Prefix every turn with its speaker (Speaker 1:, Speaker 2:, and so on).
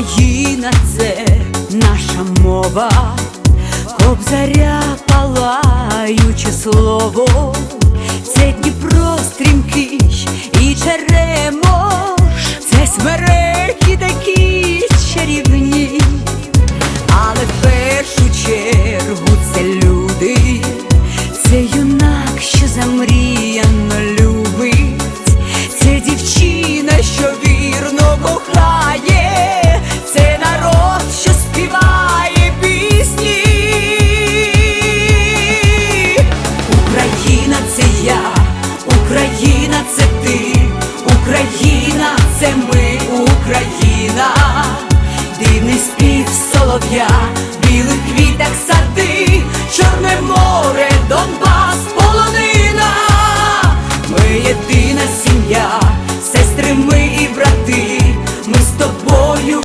Speaker 1: Україна це наша мова, кобзаря палаюче слово, це Дніпро стрімкий і Черемош, це смереки солов'я,